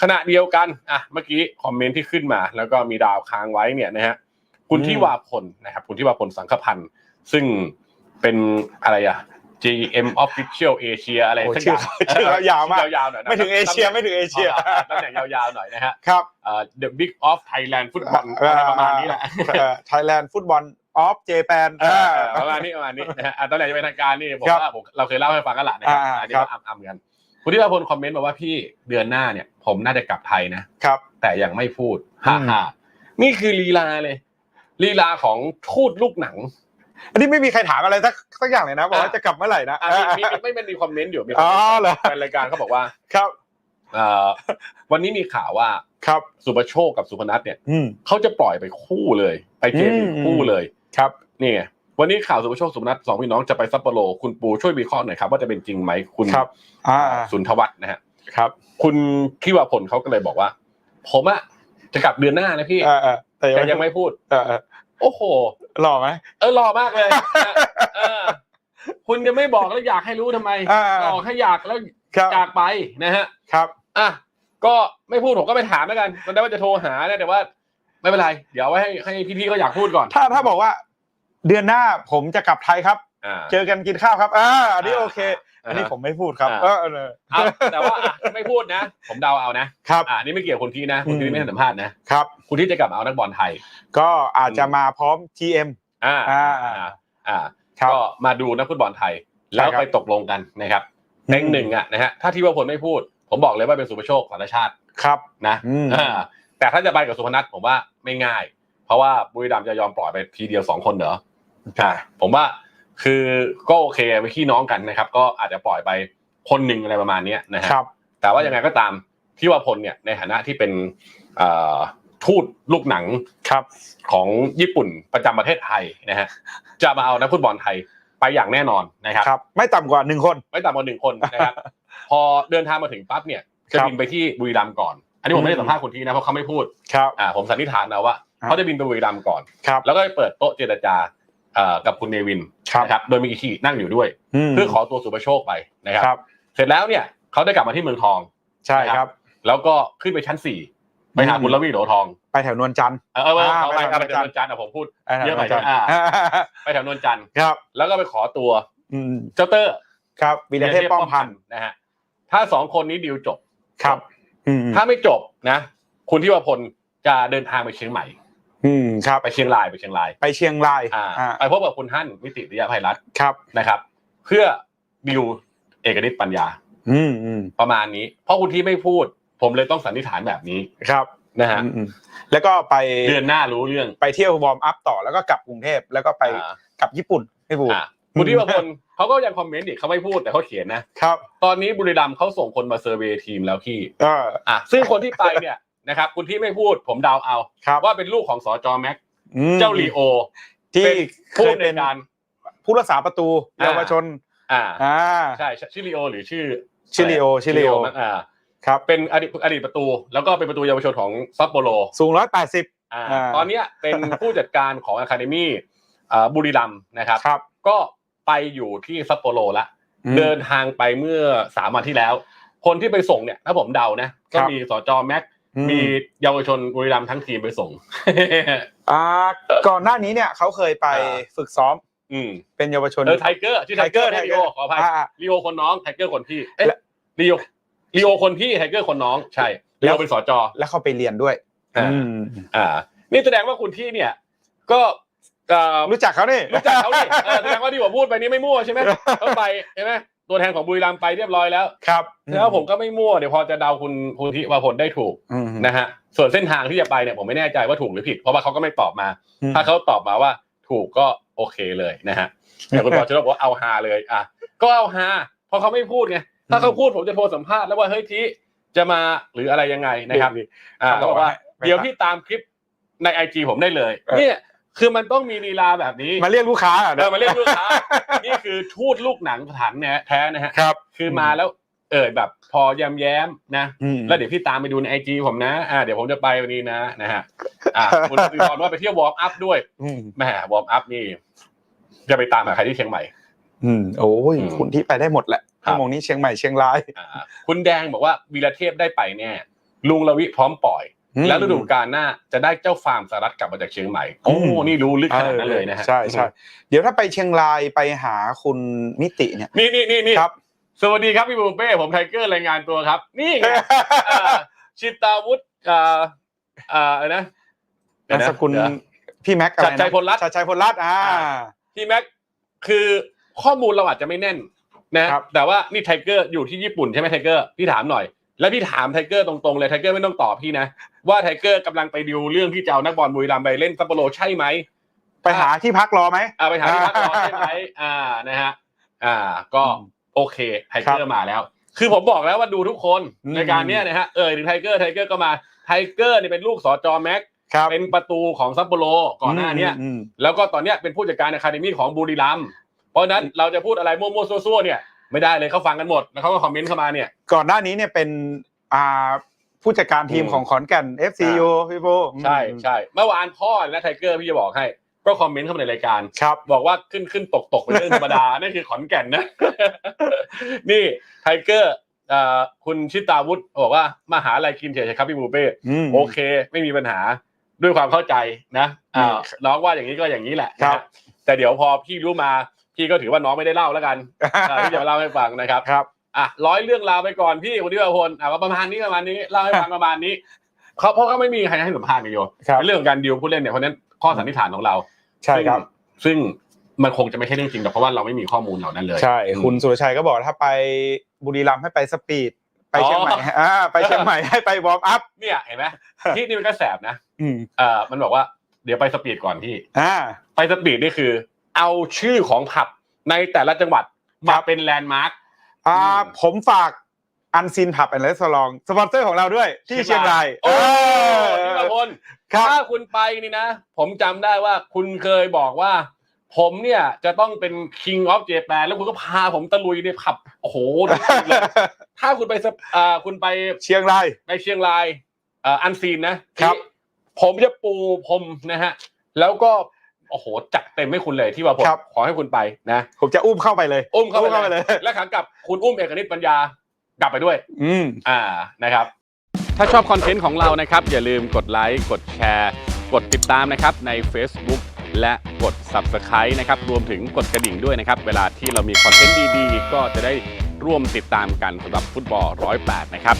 ขณะเดียวกันอะเมื่อกี้คอมเมนต์ที่ขึ้นมา แล้วก็มีดาวค้างไว้เนี่ยนะฮะคุณอืมที่วาพลนะครับคุณที่วาพลสังคพันธ์ซึ่งเป็นอะไรอะ GM Official Asia อะไรโอ้สักอชื่อย่างชื่อเขายาวมากชื่อยาวๆหน่อยนะไม่ถึงเอเชียไม่ถึงเอเชียอ๋อตำแหน่งยาวๆหน่อยนะฮะครับเอ่อ The Big of Thailand Football อะไรประมาณนี้แหละไทยแลนด์ฟุตบอลออฟเจแปนเออเออประมาณนี้ประมาณนี้นะฮะอะตอนแรกจะเป็นทางการนี่ผมครับว่าผมเราเคยเล่าให้ฟังกันละนะครับอ่าอันนี้ครัก็บอ่ำๆกัน คุณที่วาพลคอมเมนต์มาว่าพี่เดือนหน้าเนี่ย ผมน่าจะกลับไทยนะครับ แต่ยังไม่พูดฮ่าฮ่านี่คือลีลาเลยลีลาของทูตลูกหนัง อันนี้ไม่มีใครถามอะไรสักสักอย่างเลยนะบอกว่าอะจะกลับเมื่อไหร่นะอะมีมีไม่เป็นมีคอมเมนต์อยู่มีคอ๋ออมเมนต์เหรอในรายการเขาบอกว่าครับ เอ่อวันนี้มีข่าวว่าครับสุประโชคกับสุพนัทเนี่ยอืม เขาจะปล่อยไปคู่เลย ไปเจลีกอืม คู่เลย ครับ นี่ไง วันนี้ข่าวสุประโชคสุพนัทสองพี่น้องจะไปซัปโปโรคุณปูช่วยวิเคราะห์หน่อยครับว่าจะเป็นจริงไหมคุณครับอ่าสุนทวัฒน์นะฮะครับ คุณที่ว่าผลเขาก็เลยบอกว่า ผมอะจะกลับเดือนหน้านะพี่เออเออแต่แต่ยัยังงไม่พูดเออเออโอ้โหหล่อไหมเออหล่อมากเลยเออคุณจะไม่บอกแล้วอยากให้รู้ทำไมอ่าบอกให้อยากแล้วครับจากไปนะฮะ ครับอะก็ไม่พูดผมก็ไปถามแล้วกันตอนแรกว่าจะโทรหานะแต่ว่า ไม่เป็นไร เดี๋ยวเอาไว้ให้ให้พี่ๆเขาอยากพูดก่อน ถ้าถ้าบอกว่า เดือนหน้าผมจะกลับไทยครับ อ่า เจอกันกินข้าวครับอ่าอันนี้โอเค อันนี้าผมไม่พูดครับ อ่า เออเออเอาแต่ว่าอะไม่พูดนะ ผมเดาเอานะครับ อ่านี่ไม่เกี่ยวกับคุณพี่นะคุณพี่ไม่ให้สัมภาษณ์นะครับ คุณที่จะกลับมาเอานักบอลไทย ก็อาจจะมาพร้อม GM อ่าอ่าอ่าอ่าครับ ก็มาดูนักฟุตบอลไทยแล้วใช่ครับไปตกลงกันนะครับในหนึ่งอะนะฮะถ้าที่ว่าผลไม่พูด ผมบอกเลยว่าเป็นสุภโชคสารชาติครับ นะอืม อ่าแต่ถ้าจะไปกับสุพนัทผมว่าไม่ง่าย เพราะว่าบุรีรัมย์จะยอมปล่อยไปทีเดียวสองคนเหรอ อ่าผมว่าคือก็โอเคไปนพี่น้องกันนะครับ ก็อาจจะปล่อยไปคนหนึ่งอะไรประมาณเนี้ยนะฮะครับ แต่ว่ายังไงก็ตามที่ว่าพลเนี่ยในฐานะที่เป็นเอ่อทูตลูกหนังครับของญี่ปุ่นประจำประเทศไทยนะฮะจะมาเอานักฟุตบอลไทยไปอย่างแน่นอนนะครับครับไม่ต่ำกว่าหนึ่งคน ไม่ต่ำกว่าหนึ่งคนนะครับ พอเดินทางมาถึงปั๊บเนี่ยจะครับบินไปที่บุรีรัมย์ก่อน อันนี้ผมไม่ได้สัมภาษณ์คนที่นะเพราะเขาไม่พูดครับอ่าผมสันนิษฐานนะว่าครับเขาจะบินไปบุรีรัมย์ก่อนครับแล้วก็ไปเปิดโต๊ะเจรจาเอ่อ กับคุณเนวินครับนะครับโดยมีอิชินั่งอยู่ด้วยมเพื่อขอตัวสุประโชคไปนะครับครับ เสร็จแล้วเนี่ยเขาได้กลับมาที่เมืองทองใช่ครับ แล้วก็ขึ้นไปชั้นสี่ไปหาอืมคุณละวีโหลทอง ไปแถวนวลจันทร์เออเออเอออ่าเอาไปไปเอาไปไปแถวนวลจันทร์อะผมพูดไปแถวเยอะนไปวลจันทร์อ่าอ่าไปแถวนวลจันทร์ครับ แล้วก็ไปขอตัวอืมเจ้าเตอร์ครับวีรเทพป้อมพันธ์นะฮะถ้าสองคนนี้ดีลจบครับอืมถ้าไม่จบนะ คุณที่วพลจะเดินทางไปเชียงใหม่ อืมครับไปเชียงรายไปเชียงรายไปเชียงรายอ่าอ่าไปพบกับคุณฮั่นมิติริยภัยรัตน์ครับนะครับ เพื่อดิวเอกนิตปัญญาอืมอืมประมาณนี้ เพราะคุณที่ไม่พูด ผมเลยต้องสันนิษฐานแบบนี้ครับนะฮะอืมอืมแล้วก็ไปเดือนหน้ารู้เรื่องไปเที่ยววอร์มอัพต่อแล้วก็กลับกรุงเทพแล้วก็ไปอ่ากลับญี่ปุ่นไม่พูดอ่าคุณที่วพลเขาก็ยังคอมเมนต์อีกเขาไม่พูดแต่เขาเขียนนะครับ ตอนนี้บุรีรัมย์เขาส่งคนมาเซอร์เวย์ทีมแล้วพี่เอออะซึ่งคนที่ไปเนี่ย นะครับ คุณที่ไม่พูดผมเดาเอา ครับว่าเป็นลูกของสจแม็กอืมเจ้าลีโอที่เป็นเคผู้ยในเป็นการ ผู้รักษาประตูอ่า เยาวชนอ่าอ่าใช่ชื่อลีโอหรือชื่อชื่อลีโอชื่อลีโอมั้งอ่าครับเป็นอดีตอดีตประตู แล้วก็เป็นประตูเยาวชนของซัปโปโร สูงร้อยแปดสิบ อ่าอ่า ตอนเนี้ยเป็นผู้จัดการของอะคาเดมี่อ่าบุรีรัมย์นะครับ ครับก็ไปอยู่ที่ซัปโปโรละ อืม เดินทางไปเมื่อสามวันที่แล้ว คนที่ไปส่งเนี่ยถ้าผมเดานะ ก็ครับ มีสจแม็กอื มีเยาวชนบุรีรัมย์ทั้งทีมไปส่งอ่าก่อนหน้านี้เนี่ยเขาเคยไปอ่าฝึกซ้อม อืมเป็นเยาวชนเออไทเกอร์ชื่อไทเกอร์ Tiger ไม่ลีโอ Tiger ขออภัยอ่าอ่าลีโอคนน้องไทเกอร์คนพี่เอ๊ะและลีโอลีโอคนพี่ไทเกอร์คนน้องใช่ลีแล้โอวเป็นสจแล้วเขาไปเรียนด้วยอ่าอืมอ่า นี่แสดงว่าคุณที่เนี่ย ก็เอ่อรู้จักเขานี่รู้จักเขาดิเออแสดงว่าที่ผมพูดไปนี่ไม่มั่วใช่ไหมเขาไปใช่ไหม ตัวแทนของบุรีรัมย์ไปเรียบร้อยแล้วครับแล้วผมก็ไม่มั่วเดี๋ยวพอจะเดาคุณคุณที่ว่าผลได้ถูกอืมนะฮะส่วนเส้นทางที่จะไปเนี่ยผมไม่แน่ใจว่าถูกหรือผิด เพราะว่าเขาก็ไม่ตอบมาอืมถ้าเขาตอบมาว่าถูกก็โอเคเลยนะฮะแต่คุณบอลจะบอกว่าเอาฮาเลยอะก็เอาฮาเพราะเขาไม่พูดไงถ้าเขาพูดผมจะโทรสัมภาษณ์แล้วว่าเฮ้ยทีจะมาหรืออะไรยังไงนะครับอ่าเขาบบออกกว่าว่าเดี๋ยวพี่ตามคลิปในไอจีผมได้เลยเออเนี่ย คือมันต้องมีลีลาแบบนี้มาเรียกลูกค้าอะเออมาเรียกลูกค้า นี่คือทูตลูกหนังสถานเนี่ยแท้นะฮะครับ คือมาแล้วเอ่ยแบบพอแย้มแย้มๆนะ อืม แล้วเดี๋ยวพี่ตามไปดูในไอจีผมนะ อ่าเดี๋ยวผมจะไปวันนี้นะนะฮะ อ่าคุณสิริพรว่าไปเที่ยววอร์มอัพด้วยอืมแหมวอร์มอัพนี่ จะไปตามหาใครที่เชียงใหม่ อืมโอ้ยอืมคุณที่ไปได้หมดแหละครับชั่วโมงนี้เชียงใหม่เชียงราย อ่าคุณแดงบอกว่าวีรเทพได้ไปแน่ลุงละวิพร้อมปล่อยอืม แล้วฤดูกาลหน้าจะได้เจ้าฟาร์มสหรัฐกลับมาจากเชียงใหม่โอ้อืมนี่รู้ลึกขนาดนั้นเลยนะฮะใช่ใช่เดี๋ยวถ้าไปเชียงรายไปหาคุณมิติเนี่ยนี่นี่นี่นี่ครับ สวัสดีครับพี่บูมเป้ผมไทเกอร์รายงานตัวครับ นี่ไงอ่าชิตาวุฒิอ่าอ่าอะไรนะเดี๋ยนาวมนะสกุลเดี๋ยวพี่แม็กอะไรชัดชัยพลรัตน์ชัดชัยพลรัตน์อ่าพี่แม็กคือข้อมูลเราอาจจะไม่แน่นนะครับแต่ว่านี่ไทเกอร์อยู่ที่ญี่ปุ่นใช่ไหมไทเกอร์พี่ถามหน่อยแล้วพี่ถามไทเกอร์ตรงๆเลยไทเกอร์ไม่ต้องตอบพี่นะ ว่าไทเกอร์กำลังไปดิวเรื่องที่จะเอานักบอลบุรีรัมย์ไปเล่นซัปโปโรใช่ไหมไปหาที่พักรอไหมอ่าไปหาที่พักรอใช่ไหมอ่านะฮะอ่า ก็โอเคไทเกอร์มาแล้ว คือผมบอกแล้วว่าดูทุกคนอืมในการเนี้ยนะฮะเออถึงไทเกอร์ไทเกอร์ก็มาไทเกอร์เนี่ยเป็นลูกสอจอแม็กครับเป็นประตูของซัปโปโรก่อนหน้าเนี้ยอืมแล้วก็ตอนเนี้ยเป็นผู้จัดการอะคาเดมี่ของบุรีรัมย์เพราะฉะนั้นเราจะพูดอะไรมั่วๆซั่วๆเนี่ยไม่ได้เลยเขาฟังกันหมดแล้วเขาก็คอมเมนต์เข้ามาเนี่ย ก่อนหน้านี้เนี่ยเป็นอ่า ผู้จัดการทีมอืมของขอนแก่น FCU พี่โบใช่ใช่เมื่อวานพ่อและไทเกอร์พี่จะบอกให้ ก็คอมเมนต์เข้ามาในรายการครับบอกว่าขึ้นขึ้นตกตกเป็นเรื่องธรรมดา นั่นคือขอนแก่นนะ นี่ไทเกอร์อ่าคุณชิตาวุฒิบอกว่ามาหาอะไรกินเฉยๆครับพี่บูเป้อืมโอเค ไม่มีปัญหาด้วยความเข้าใจนะอ่าอืมน้องว่าอย่างนี้ก็อย่างนี้แหละครับนะแต่เดี๋ยวพอพี่รู้มาพี่ก็ถือว่าน้องไม่ได้เล่าแล้วกันอ่าพี่จะมาเล่าให้ฟังนะครับครับ อะร้อยเรื่องราวไปก่อนพี่คุณที่วพลอะว่าประมาณนี้ประมาณนี้เล่าให้ฟังประมาณนี้เขาเพราะเขาไม่มีใครให้สัมภาษณ์กันโยครับในเรื่องของการดิวผู้เล่นเนี่ยเพราะฉะนั้นข้อสันนิษฐานของเรา ใช่ครับซึ่งซึ่งมันคงจะไม่ใช่เรื่องจริงหรอกเพราะว่าเราไม่มีข้อมูลเหล่านั้นเลยใช่อืมคุณสุรชัยก็บอกถ้าไปบุรีรัมย์ให้ไปสปีดไปเชียงใหม่อ๋ออ่าไปเชียงใหม่ให้ไปวอร์มอัพเนี่ยเห็นไหมที่นี่มันก็แสบนะอืมเอ่อมันบอกว่าเดี๋ยวไปสปีดก่อนพี่อ่าไปสปีดนี่คือ เอาชื่อของผับในแต่ละจังหวัดคมารับเป็นแลนด์มาร์ค อ่าอืมผมฝากอันซินผับแอนด์เลสลองสปอนเซอร์ของเราด้วยที่เชียงรายโอ้เอพี่อประพลครับถ้าคุณไปนี่นะ ผมจำได้ว่าคุณเคยบอกว่า ผมเนี่ยจะต้องเป็น king of Japan แล้วคุณก็พาผมตะลุยในผับโอ้โหทุกที่เลยถ้าคุณไปสเอ่อคุณไปเชียงรายในเชียงรายเอ่ออันซีนนะครับผมจะปูพรมนะฮะ แล้วก็ โอ้โหจัดเต็มให้คุณเลยที่ว่าผมครับ ขอให้คุณไปนะผมจะอุ้มเข้าไปเลย อุ้มเข้าอุ้มเข้าไปไปเลเลย ย และขากลับคุณอุ้มเอกนิตปัญญากลับไปด้วย อืม อ่า นะครับ ถ้าชอบคอนเทนต์ของเรานะครับ อย่าลืมกดไลค์ กดแชร์ กดติดตามนะครับใน Facebook และกด Subscribe นะครับ รวมถึงกดกระดิ่งด้วยนะครับ เวลาที่เรามีคอนเทนต์ดีๆ ก็จะได้ร่วมติดตามกันสำหรับฟุตบอล108 นะครับ